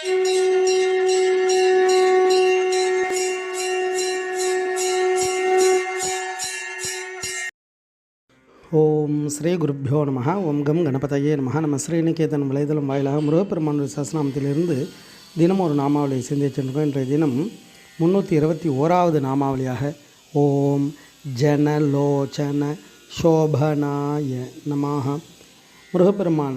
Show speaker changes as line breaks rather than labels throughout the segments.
ஓம் ஸ்ரீ குருப்பியோ நம ஓம் கம் கணபதையே நம நம்ம ஸ்ரீநிகேதன் வலைதளம் வாயிலாக முருகப்பெருமானுடைய சஸ்நாமத்திலிருந்து தினம் ஒரு நாமாவளியை சிந்திச்சிருக்கோம் இன்றைய தினம் முந்நூற்றி இருபத்தி ஓராவது நாமாவளியாக ஓம் ஜனலோச்சன சோபனாய நமாக முருகப்பெருமான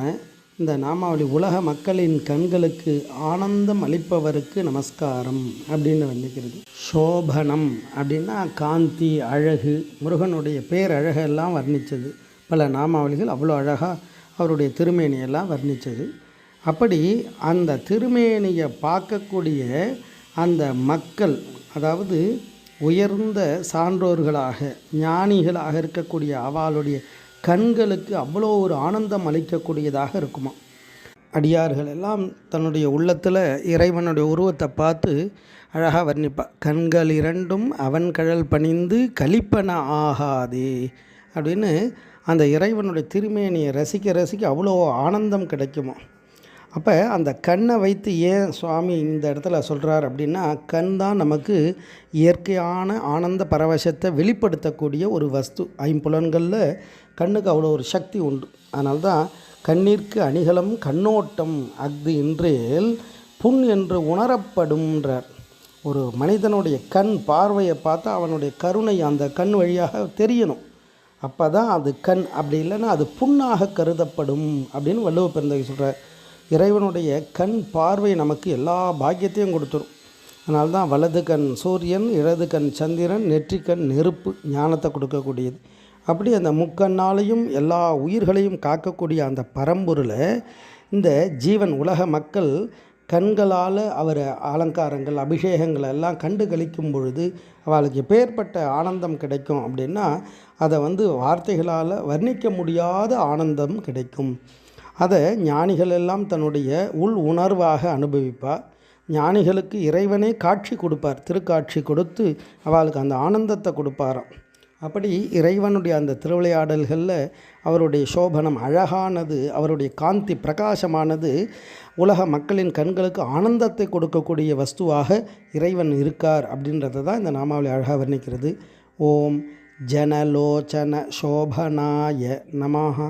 இந்த நாமாவளி உலக மக்களின் கண்களுக்கு ஆனந்தம் அளிப்பவருக்கு நமஸ்காரம் அப்படின்னு வந்திருக்கிறது. சோபனம் அப்படின்னா காந்தி அழகு முருகனுடைய பேரழகெல்லாம் வர்ணித்தது பல நாமாவளிகள் அவ்வளோ அழகாக அவருடைய திருமேனியெல்லாம் வர்ணித்தது அப்படி அந்த திருமேனியை பார்க்கக்கூடிய அந்த மக்கள் அதாவது உயர்ந்த சான்றோர்களாக ஞானிகளாக இருக்கக்கூடிய அவளுடைய கண்களுக்கு அவ்வளோ ஒரு ஆனந்தம் அளிக்கக்கூடியதாக இருக்குமா? அடியார்கள் எல்லாம் தன்னுடைய உள்ளத்தில் இறைவனுடைய உருவத்தை பார்த்து அழகாக வர்ணிப்பா கண்கள் இரண்டும் அவன் கழல் பணிந்து கலிப்பன ஆகாதே அப்படின்னு அந்த இறைவனுடைய திருமேனியை ரசிக்க ரசிக்க அவ்வளோ ஆனந்தம் கிடைக்குமா? அப்போ அந்த கண்ணை வைத்து ஏன் சுவாமி இந்த இடத்துல சொல்கிறார் அப்படின்னா கண் தான் நமக்கு இயற்கையான ஆனந்த பரவசத்தை வெளிப்படுத்தக்கூடிய ஒரு வஸ்து. ஐம்புலன்களில் கண்ணுக்கு அவ்வளோ ஒரு சக்தி உண்டு. அதனால தான் கண்ணிற்கு அணிகலம் கண்ணோட்டம் அஃது என்றேல் புண் என்று உணரப்படும்ன்றார். ஒரு மனிதனுடைய கண் பார்வையை பார்த்தா அவனுடைய கருணை அந்த கண் வழியாக தெரியணும். அப்போ தான் அது கண். அப்படி இல்லைன்னா அது புண்ணாக கருதப்படும் அப்படின்னு வள்ளுவ பெருந்தகை சொல்கிறார் இறைவனுடைய கண் பார்வை நமக்கு எல்லா பாக்கியத்தையும் கொடுத்துரும். அதனால தான் வலது கண் சூரியன் இடது கண் சந்திரன் நெற்றிக்கண் நெருப்பு ஞானத்தை கொடுக்கக்கூடியது. அப்படி அந்த முக்கண்ணாலையும் எல்லா உயிர்களையும் காக்கக்கூடிய அந்த பரம்பொருளை இந்த ஜீவன் உலக மக்கள் கண்களால் அவர் அலங்காரங்கள் அபிஷேகங்கள் எல்லாம் கண்டு கழிக்கும் பொழுது அவளுக்கு எப்பேற்பட்ட ஆனந்தம் கிடைக்கும் அப்படின்னா அதை வந்து வார்த்தைகளால் வர்ணிக்க முடியாத ஆனந்தம் கிடைக்கும். அதை ஞானிகள் எல்லாம் தன்னுடைய உள் உணர்வாக அனுபவிப்பார். ஞானிகளுக்கு இறைவனே காட்சி கொடுப்பார் திருக்காட்சி கொடுத்து அவளுக்கு அந்த ஆனந்தத்தை கொடுப்பாராம். அப்படி இறைவனுடைய அந்த திருவிளையாடல்களில் அவருடைய சோபனம் அழகானது அவருடைய காந்தி பிரகாசமானது உலக மக்களின் கண்களுக்கு ஆனந்தத்தை கொடுக்கக்கூடிய வஸ்துவாக இறைவன் இருக்கார் அப்படின்றத தான் இந்த நாமாவளி அழகாக வர்ணிக்கிறது. ஓம் ஜனலோச்சன சோபனாய நமஹா.